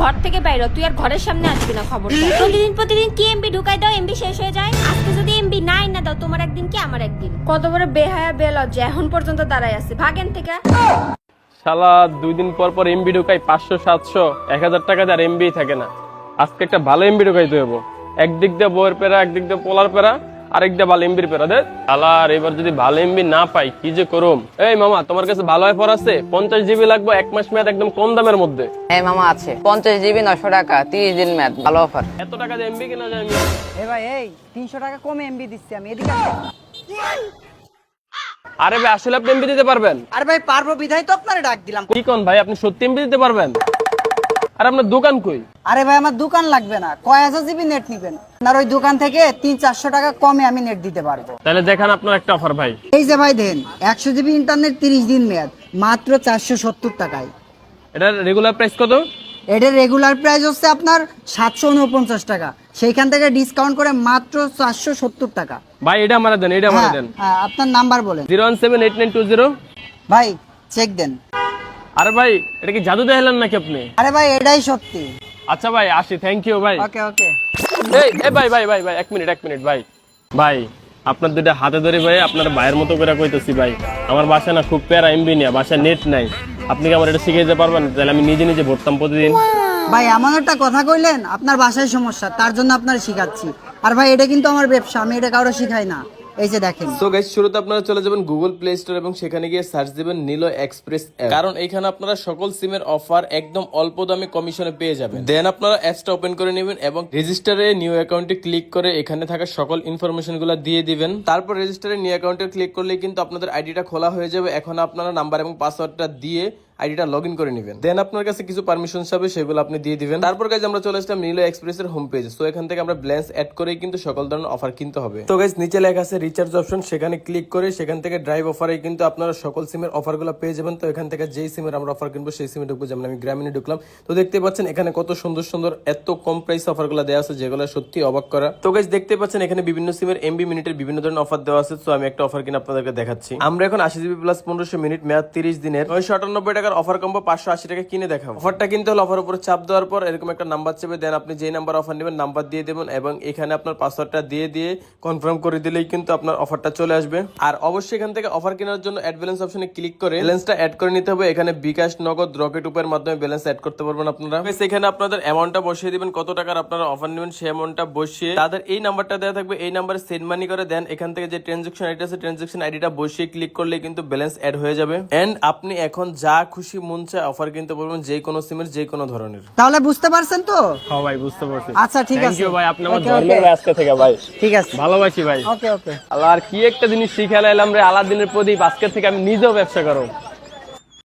ঘর থেকে বাইর তুই আর ঘরের সামনে আসবি না খবর প্রতিদিন প্রতিদিন কি এমবি ঢুকাই দাও এমবি শেষ হয়ে যায়। আজকে যদি এমবি নাই না দাও তোমার একদিন কি আমার একদিন? কত বড় বেহায়া বেলজ্জা এখন পর্যন্ত দাঁড়াই আছে। ভাগেন থেকে। শালা দুই দিন পর পর এমবি ঢুকাই পাঁচশো সাতশো এক হাজার টাকা আর এমবি থাকে না। আজকে একটা ভালো এমবি ঢুকাই হব একদিক দিয়ে বইয়ের পেরা একদিক দিয়ে পোলার পেরা। আরেক দিয়ে ভালো এমবির পেরা দে শালা আর এবার যদি ভালো এমবি না পাই কি যে করুম? এই মামা তোমার কাছে ভালো আইফোন আছে? পঞ্চাশ জিবি লাগবে এক মাস মেয়াদ একদম কম দামের মধ্যে। হ্যাঁ মামা আছে। পঞ্চাশ জিবি নশো টাকা তিরিশ দিন ম্যাথ ভালো অফার এত টাকা দিয়ে এমবি কিনা যায় আমি? এ ভাই এই তিনশো টাকা কমে এমবি দিচ্ছি আমি এদিকে। আরে ভাই আসলে আপনি এমবি দিতে পারবেন? আর ভাই পারব বিধাই তো আপনারে ডাক দিলাম। কি কোন ভাই আপনি সত্যি এমবি দিতে পারবেন? আর আপনার দোকান কই? আরে ভাই আমার দোকান লাগবে না। কয় হাজার জিবি নেট নিবেন? আপনার ওই দোকান থেকে তিন চারশো টাকা কমে আমি নেট দিতে পারব। তাহলে দেখান আপনার একটা অফার ভাই। এই যে ভাই দেন একশো জিবি ইন্টারনেট তিরিশ দিন মেয়াদ মাত্র চারশো সত্তর টাকায়। এটার রেগুলার প্রাইস কত? এটার রেগুলার প্রাইস হচ্ছে আপনার সাতশো উনপঞ্চাশ টাকা। সেইখান থেকে ডিসকাউন্ট করে মাত্র চারশো সত্তর টাকা। ভাই এটা আমার দেন এটা আমার হ্যাঁ দেন। হ্যাঁ আপনার নাম্বার বলেন। Zero one seven eight nine two zero. ভাই চেক দেন। আরে ভাই এটা কি জাদু দেখালেন নাকি আপনি? আরে ভাই এটাই সত্যি। আচ্ছা ভাই আসি থ্যাংক ইউ ভাই। ওকে ওকে এই এই ভাই ভাই ভাই ভাই এক মিনিট এক মিনিট ভাই। ভাই আপনার দুইটা হাতে ধরে ভাই আপনার ভাইয়ের মতো করে কইতেছি ভাই। আমার বাসা না খুব প্যারা এমবি নিয়া বাসায় নেট নাই। আপনি কি আমার এটা শিখে দিতে পারবেন? তাহলে আমি নিজে নিজে ভরতাম প্রতিদিন। ভাই এমন একটা কথা কইলেন আপনার বাসায় সমস্যা তার জন্য আপনার শিখাচ্ছি। আর ভাই এটা কিন্তু আমার ব্যবসা আমি এটা কারও শিখাই না। এই যে দেখেন। সো গাইস শুরুতে আপনারা চলে যাবেন গুগল প্লে স্টোর এবং সেখানে গিয়ে সার্চ দিবেন নিলো এক্সপ্রেস অ্যাপ কারণ এখানে আপনারা সকল সিমের অফার একদম অল্প দামে কমিশনে পেয়ে যাবেন। দেন আপনারা অ্যাপসটা ওপেন করে নেবেন এবং রেজিস্টারে নিউ অ্যাকাউন্টে ক্লিক করে এখানে থাকা সকল ইনফরমেশনগুলো দিয়ে দিবেন। তারপর রেজিস্টারে নিউ অ্যাকাউন্টে ক্লিক করলে কিন্তু আপনাদের আইডিটা খোলা হয়ে যাবে। এখন আপনারা নাম্বার এবং পাসওয়ার্ডটা দিয়ে আইডিটা লগ ইন করে নেবেন। দেন আপনার কাছে কিছু পারমিশন হবে, সেগুলো আপনি দিয়ে দিবেন। তারপর গাইজ আমরা চলে আসলাম নিলো এক্সপ্রেসের হোম পেজ সো এখান থেকে আমরা ব্যালেন্স অ্যাড করেই কিন্তু সকল ধরনের অফার কিনতে হবে। তো গাইজ নিচে লেখা আছে রিচার্জ অপশন সেখানে ক্লিক করে সেখান থেকে ড্রাইভ অফারে কিন্তু আপনারা সকল সিমের অফারগুলো পেয়ে যাবেন। তো এখান থেকে যেই সিমের আমরা অফার কিনবো, সেই সিমে ঢুকবো। যেমন আমি গ্রামীণে ঢুকলাম। তো দেখতে পাচ্ছেন, এখানে কত সুন্দর সুন্দর, এত কম প্রাইস অফারগুলো দেওয়া আছে, যেগুলো সত্যি অবাক করা। তো গাইজ দেখতে পাচ্ছেন, এখানে বিভিন্ন সিমের এমবি মিনিটের বিভিন্ন ধরনের অফার দেওয়া আছে। তো আমি একটা অফার কিনে আপনাদেরকে দেখাচ্ছি। আমরা এখন আশি জিবি প্লাস পনেরোশো মিনিট মেয়াদ তিরিশ দিনের। নয়শো আটানব্বই টাকার অফার কম্বো পাঁচশো আশি টাকা কিনে দেখাবো। অফারটা কিনতে হলে অফার উপরে চাপ দেওয়ার পর এরকম একটা নাম্বার চেপে দেন আপনি যেই নাম্বার অফার নেবেন নাম্বার দিয়ে দেবেন এবং এখানে আপনার পাসওয়ার্ডটা দিয়ে দিয়ে কনফার্ম করে দিলেই কিন্তু আপনার অফারটা চলে আসবে। আর অবশ্যই এখান থেকে অফার কেনার জন্য অ্যাড ব্যালেন্স অপশনে ক্লিক করে ব্যালেন্সটা অ্যাড করে নিতে হবে। এখানে বিকাশ, নগদ রকেট উপের মাধ্যমে ব্যালেন্স অ্যাড করতে পারবেন আপনারা। সেখানে আপনাদের অ্যামাউন্টটা বসিয়ে দিবেন, কত টাকার আপনারা অফার নেবেন সেই অ্যামাউন্টটা বসিয়ে তাদের এই নাম্বারটা দেওয়া থাকবে, এই নাম্বারে সেন্ড মানি করে দেন। এখান থেকে যে ট্রানজেকশন আইডি আছে ট্রানজেকশন আইডিটা বসিয়ে ক্লিক করলে কিন্তু ব্যালেন্স অ্যাড হয়ে যাবে। এন্ড আপনি এখন যা খুশি মন চায় অফার কিনতে পারবেন যে কোনো সিমের যে কোনো ধরনের। তাহলে বুঝতে পারছেন তো? হ্যাঁ ভাই বুঝতে পারছি। আচ্ছা ঠিক থ্যাংক আছে। ইউ ভাই আপনি আমার ধন্যবাদ আজকে থেকে ভাই। ঠিক আছে। ভালোবাসি ভাই। ওকে ওকে আল্লাহ আর কি একটা জিনিস শিখে এলাম রে আলাদিনের প্রদীপ আজকে থেকে আমি নিজেও ব্যবসা করো